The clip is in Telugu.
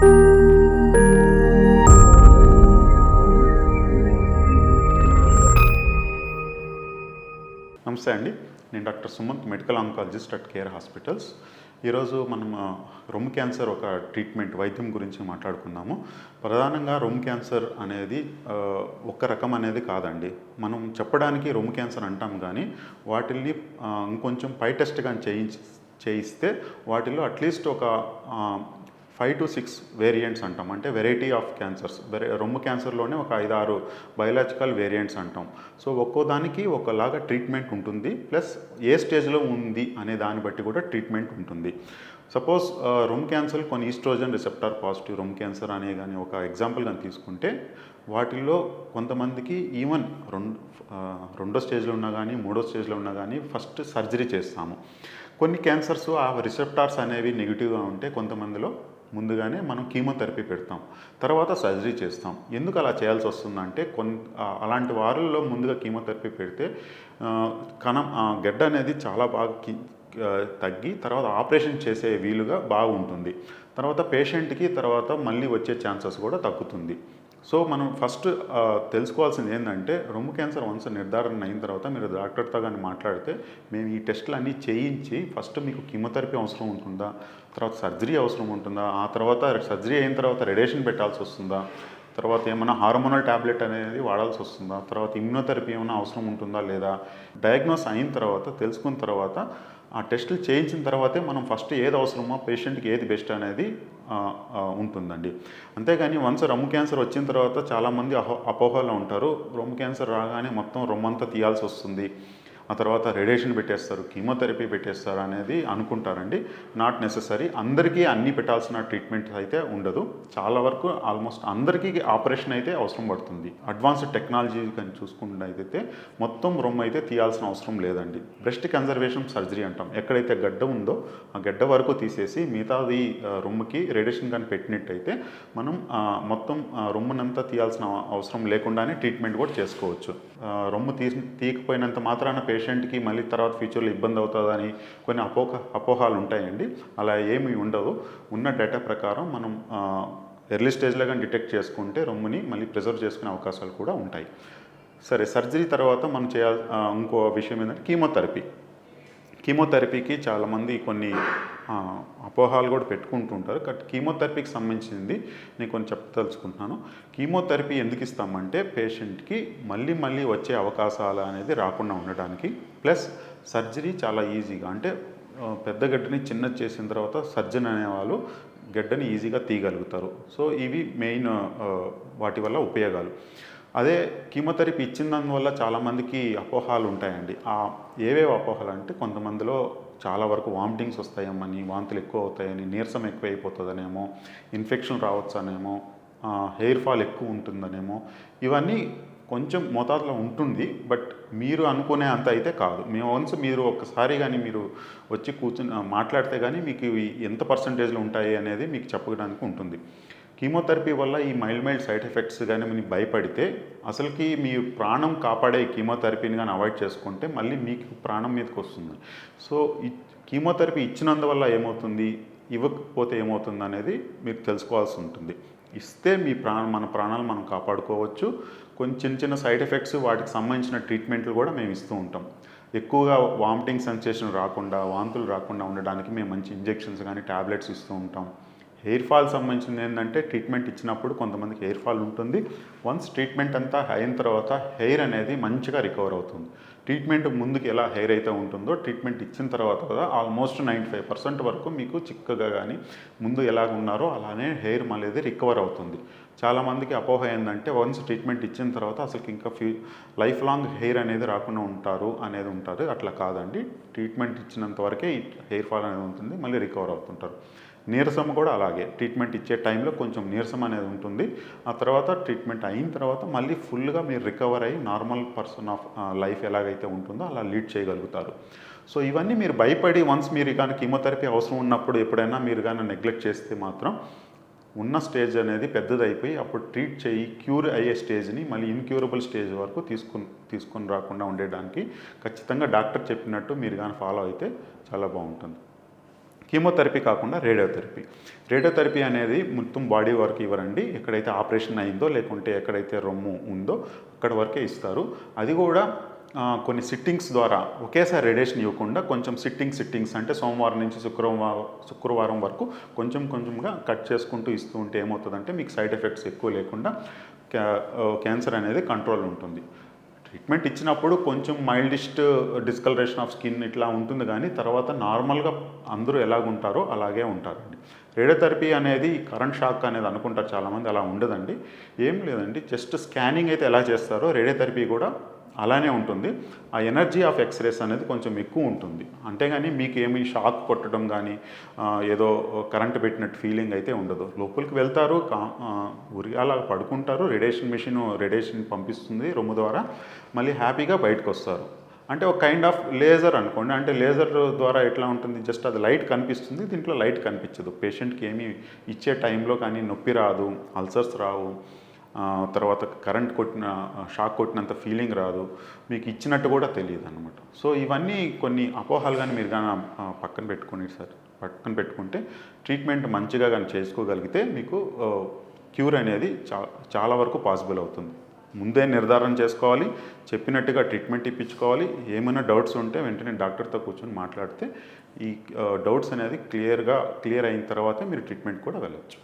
నమస్తే అండి. నేను doctor Sumanth medical oncologist at Care hospitals. ఈరోజు మనం రొమ్ము క్యాన్సర్ ఒక ట్రీట్మెంట్ వైద్యం గురించి మాట్లాడుకుందాము. ప్రధానంగా రొమ్ము క్యాన్సర్ అనేది ఒక రకం అనేది కాదండి. మనం చెప్పడానికి రొమ్ము క్యాన్సర్ అంటాం కానీ వాటిల్ని ఇంకొంచెం పై టెస్ట్ కానీ చేయించి చేయిస్తే వాటిలో అట్లీస్ట్ ఒక ఫైవ్ టు సిక్స్ వేరియంట్స్ అంటాం. అంటే వెరైటీ ఆఫ్ క్యాన్సర్స్ రొమ్ము క్యాన్సర్లోనే ఒక ఐదు ఆరు బయలాజికల్ వేరియంట్స్ అంటాం. సో ఒక్కో దానికి ఒకలాగా ట్రీట్మెంట్ ఉంటుంది. ప్లస్ ఏ స్టేజ్లో ఉంది అనే దాన్ని బట్టి కూడా ట్రీట్మెంట్ ఉంటుంది. సపోజ్ రొమ్ క్యాన్సర్ కొన్ని ఈస్ట్రోజన్ రిసెప్టార్ పాజిటివ్ రొమ్ క్యాన్సర్ అనే కానీ ఒక ఎగ్జాంపుల్ కానీ తీసుకుంటే వాటిల్లో కొంతమందికి ఈవెన్ రెండు రెండో స్టేజ్లో ఉన్నా కానీ మూడో స్టేజ్లో ఉన్నా కానీ ఫస్ట్ సర్జరీ చేస్తాము. కొన్ని క్యాన్సర్స్ ఆ రిసెప్టార్స్ అనేవి నెగిటివ్గా ఉంటే కొంతమందిలో ముందుగానే మనం కీమోథెరపీ పెడతాం. తర్వాత సర్జరీ చేస్తాం. ఎందుకు అలా చేయాల్సి వస్తుందంటే కొన్ అలాంటి వారుల్లో ముందుగా కీమోథెరపీ పెడితే కణం ఆ, గడ్డ అనేది చాలా బాగా తగ్గి తర్వాత ఆపరేషన్ చేసే వీలుగా బాగుంటుంది. తర్వాత పేషెంట్కి తర్వాత మళ్ళీ వచ్చే ఛాన్సెస్ కూడా తగ్గుతుంది. సో మనం ఫస్ట్ తెలుసుకోవాల్సింది ఏంటంటే రొమ్ము క్యాన్సర్ వన్స్ నిర్ధారణ అయిన తర్వాత మీరు డాక్టర్తో కానీ మాట్లాడితే మేము ఈ టెస్టులు అన్నీ చేయించి ఫస్ట్ మీకు కీమోథెరపీ అవసరం ఉంటుందా? తర్వాత సర్జరీ అవసరం ఉంటుందా? ఆ తర్వాత సర్జరీ అయిన తర్వాత రేడియేషన్ పెట్టాల్సి వస్తుందా? తర్వాత ఏమైనా హార్మోనల్ ట్యాబ్లెట్ అనేది వాడాల్సి వస్తుందా? తర్వాత ఇమ్యూనోథెరపీ ఏమైనా అవసరం ఉంటుందా లేదా? డయాగ్నోస్ అయిన తర్వాత తెలుసుకున్న తర్వాత ఆ టెస్టులు చేయించిన తర్వాతే మనం ఫస్ట్ ఏది అవసరమో పేషెంట్కి ఏది బెస్ట్ అనేది ఉంటుందండి. అంతేగాని వన్స్ రొమ్ము క్యాన్సర్ వచ్చిన తర్వాత చాలామంది అహో అపోహలో ఉంటారు. రొమ్ము క్యాన్సర్ రాగానే మొత్తం రొమ్మంతా తీయాల్సి వస్తుంది. ఆ తర్వాత రేడియేషన్ పెట్టేస్తారు కీమోథెరపీ పెట్టేస్తారు అనేది అనుకుంటారండి. నాట్ నెససరీ అందరికీ అన్ని పెట్టాల్సిన ట్రీట్మెంట్ అయితే ఉండదు. చాలా వరకు ఆల్మోస్ట్ అందరికీ ఆపరేషన్ అయితే అవసరం పడుతుంది. అడ్వాన్స్డ్ టెక్నాలజీ కానీ చూసుకున్నట్టయితే మొత్తం రొమ్ము అయితే తీయాల్సిన అవసరం లేదండి. బ్రెస్ట్ కన్జర్వేషన్ సర్జరీ అంటాం. ఎక్కడైతే గడ్డ ఉందో ఆ గడ్డ వరకు తీసేసి మిగతాది రొమ్ముకి రేడియేషన్ కానీ పెట్టినట్టయితే మనం మొత్తం ఆ, రొమ్మునంతా తీయాల్సిన అవసరం లేకుండానే ట్రీట్మెంట్ కూడా చేసుకోవచ్చు. రొమ్ము తీ తీయకపోయినంత మాత్రాన పేషెంట్కి మళ్ళీ తర్వాత ఫ్యూచర్లో ఇబ్బంది అవుతుందని కొన్ని అపోహ అపోహాలు ఉంటాయండి. అలా ఏమీ ఉండవు. ఉన్న డేటా ప్రకారం మనం ఎర్లీ స్టేజ్లో కానీ డిటెక్ట్ చేసుకుంటే రొమ్ముని మళ్ళీ ప్రిజర్వ్ చేసుకునే అవకాశాలు కూడా ఉంటాయి. సరే సర్జరీ తర్వాత మనం చేయాల్ ఇంకో విషయం ఏంటంటే కీమోథెరపీ. కీమోథెరపీకి చాలామంది కొన్ని అపోహాలు కూడా పెట్టుకుంటుంటారు కట్ కీమోథెరపీకి సంబంధించింది నేను కొంచెం చెప్పదలుచుకుంటున్నాను. కీమోథెరపీ ఎందుకు ఇస్తామంటే పేషెంట్కి మళ్ళీ మళ్ళీ వచ్చే అవకాశాలు అనేది రాకుండా ఉండడానికి ప్లస్ సర్జరీ చాలా ఈజీగా అంటే పెద్ద గడ్డని చిన్నది చేసిన తర్వాత సర్జన్ అనేవాళ్ళు గడ్డని ఈజీగా తీయగలుగుతారు. సో ఇవి మెయిన్ వాటి వల్ల ఉపయోగాలు. అదే కీమోథెరపీ ఇచ్చినందువల్ల చాలామందికి అపోహాలు ఉంటాయండి ఆ ఏవేవి అపోహలు అంటే కొంతమందిలో చాలా వరకు వామిటింగ్స్ వస్తాయేమని వాంతులు ఎక్కువ అవుతాయని నీరసం ఎక్కువ అయిపోతుందనేమో ఇన్ఫెక్షన్ రావచ్చనేమో హెయిర్ ఫాల్ ఎక్కువ ఉంటుందనేమో ఇవన్నీ కొంచెం మోతాదులో ఉంటుంది. బట్ మీరు అనుకునే అంత అయితే కాదు. మేము వన్స్ మీరు ఒక్కసారి కానీ మీరు వచ్చి కూర్చుని మాట్లాడితే కానీ మీకు ఎంత పర్సంటేజ్లో ఉంటాయి అనేది మీకు చెప్పడానికి ఉంటుంది. కీమోథెరపీ వల్ల ఈ మైల్డ్ మైల్డ్ సైడ్ ఎఫెక్ట్స్ కానీ మీరు భయపడితే అసలుకి మీ ప్రాణం కాపాడే కీమోథెరపీని కానీ అవాయిడ్ చేసుకుంటే మళ్ళీ మీకు ప్రాణం మీదకి వస్తుంది. సో కీమోథెరపీ ఇచ్చినందువల్ల ఏమవుతుంది? ఇవ్వకపోతే ఏమవుతుంది అనేది మీరు తెలుసుకోవాల్సి ఉంటుంది. ఇస్తే మీ ప్రాణ మన ప్రాణాలు మనం కాపాడుకోవచ్చు. కొంచెం చిన్న చిన్న సైడ్ ఎఫెక్ట్స్ వాటికి సంబంధించిన ట్రీట్మెంట్లు కూడా మేము ఇస్తూ ఉంటాం. ఎక్కువగా వామిటింగ్ సెన్సేషన్ రాకుండా వాంతులు రాకుండా ఉండడానికి మేము మంచి ఇంజెక్షన్స్ కానీ టాబ్లెట్స్ ఇస్తూ ఉంటాం. హెయిర్ ఫాల్ సంబంధించింది ఏంటంటే ట్రీట్మెంట్ ఇచ్చినప్పుడు కొంతమందికి హెయిర్ ఫాల్ ఉంటుంది. వన్స్ ట్రీట్మెంట్ అంతా అయిన తర్వాత హెయిర్ అనేది మంచిగా రికవర్ అవుతుంది. ట్రీట్మెంట్ ముందుకు ఎలా హెయిర్ అయితే ఉంటుందో ట్రీట్మెంట్ ఇచ్చిన తర్వాత కూడా ఆల్మోస్ట్ నైంటీ ఫైవ్ పర్సెంట్ వరకు మీకు చిక్కగా కానీ ముందు ఎలాగ ఉన్నారో అలానే హెయిర్ మళ్ళీ రికవర్ అవుతుంది. చాలామందికి అపోహ ఏంటంటే వన్స్ ట్రీట్మెంట్ ఇచ్చిన తర్వాత అసలు ఇంకా ఫ్యూ లైఫ్ లాంగ్ హెయిర్ అనేది రాకుండా ఉంటారు అనేది ఉంటారు. అట్లా కాదండి. ట్రీట్మెంట్ ఇచ్చినంత వరకే హెయిర్ ఫాల్ అనేది ఉంటుంది మళ్ళీ రికవర్ అవుతుంటారు. నీరసం కూడా అలాగే. ట్రీట్మెంట్ ఇచ్చే టైంలో కొంచెం నీరసం అనేది ఉంటుంది. ఆ తర్వాత ట్రీట్మెంట్ అయిన తర్వాత మళ్ళీ ఫుల్గా మీరు రికవర్ అయ్యి నార్మల్ పర్సన్ ఆఫ్ లైఫ్ ఎలాగైతే ఉంటుందో అలా లీడ్ చేయగలుగుతారు. సో ఇవన్నీ మీరు భయపడి వన్స్ మీరు కానీ కీమోథెరపీ అవసరం ఉన్నప్పుడు ఎప్పుడైనా మీరు కానీ నెగ్లెక్ట్ చేస్తే మాత్రం ఉన్న స్టేజ్ అనేది పెద్దదైపోయి అప్పుడు ట్రీట్ చేయి క్యూర్ అయ్యే స్టేజ్ని మళ్ళీ ఇన్క్యూరబుల్ స్టేజ్ వరకు తీసుకుని తీసుకొని రాకుండా ఉండేదానికి ఖచ్చితంగా డాక్టర్ చెప్పినట్టు మీరు కానీ ఫాలో అయితే చాలా బాగుంటుంది. కీమోథెరపీ కాకుండా రేడియోథెరపీ. రేడియోథెరపీ అనేది మొత్తం బాడీ వరకు ఇవ్వరండి. ఎక్కడైతే ఆపరేషన్ అయిందో లేకుంటే ఎక్కడైతే రొమ్ము ఉందో అక్కడ వరకే ఇస్తారు. అది కూడా కొన్ని సిట్టింగ్స్ ద్వారా ఒకేసారి రేడియేషన్ ఇవ్వకుండా కొంచెం సిట్టింగ్ సిట్టింగ్స్ అంటే సోమవారం నుంచి శుక్రవారం శుక్రవారం వరకు కొంచెం కొంచెంగా కట్ చేసుకుంటూ ఇస్తూ ఉంటే ఏమవుతుందంటే మీకు సైడ్ ఎఫెక్ట్స్ ఎక్కువ లేకుండా క్యా- క్యాన్సర్ అనేది కంట్రోల్ ఉంటుంది. ట్రీట్మెంట్ ఇచ్చినప్పుడు కొంచెం మైల్డిస్ట్ డిస్కలరేషన్ ఆఫ్ స్కిన్ ఇట్లా ఉంటుంది కానీ తర్వాత నార్మల్గా అందరూ ఎలాగుంటారో అలాగే ఉంటారండి. రేడియోథెరపీ అనేది కరెంట్ షాక్ అనేది అనుకుంటారు చాలామంది అలా ఉండదండి. ఏం లేదండి జస్ట్ స్కానింగ్ అయితే ఎలా చేస్తారో రేడియోథెరపీ కూడా అలానే ఉంటుంది. ఆ ఎనర్జీ ఆఫ్ ఎక్స్రేస్ అనేది కొంచెం ఎక్కువ ఉంటుంది. అంతేగాని మీకు ఏమి షాక్ కొట్టడం కానీ ఏదో కరెంట్ పెట్టినట్టు ఫీలింగ్ అయితే ఉండదు. లోపలికి వెళ్తారు కా ఉరి అలా పడుకుంటారు. రేడియేషన్ మిషన్ రేడియేషన్ పంపిస్తుంది రొమ్ము ద్వారా. మళ్ళీ హ్యాపీగా బయటకు వస్తారు. అంటే ఒక కైండ్ ఆఫ్ లేజర్ అనుకోండి. అంటే లేజర్ ద్వారా ఎట్లా ఉంటుంది? జస్ట్ అది లైట్ కనిపిస్తుంది. దీంట్లో లైట్ కనిపించదు. పేషెంట్కి ఏమీ ఇచ్చే టైంలో కానీ నొప్పి రాదు అల్సర్స్ రావు. తర్వాత కరెంట్ కొట్టిన షాక్ కొట్టినంత ఫీలింగ్ రాదు. మీకు ఇచ్చినట్టు కూడా తెలియదు అనమాట సో ఇవన్నీ కొన్ని అపోహలు కానీ మీరు కానీ పక్కన పెట్టుకుని సార్. పక్కన పెట్టుకుంటే ట్రీట్మెంట్ మంచిగా కానీ చేసుకోగలిగితే మీకు క్యూర్ అనేది చా చాలా వరకు పాసిబుల్ అవుతుంది. ముందే నిర్ధారణ చేసుకోవాలి చెప్పినట్టుగా ట్రీట్మెంట్ ఇప్పించుకోవాలి. ఏమైనా డౌట్స్ ఉంటే వెంటనే డాక్టర్తో కూర్చొని మాట్లాడితే ఈ డౌట్స్ అనేది క్లియర్గా క్లియర్ అయిన తర్వాతే మీరు ట్రీట్మెంట్ కూడా వెళ్ళచ్చు.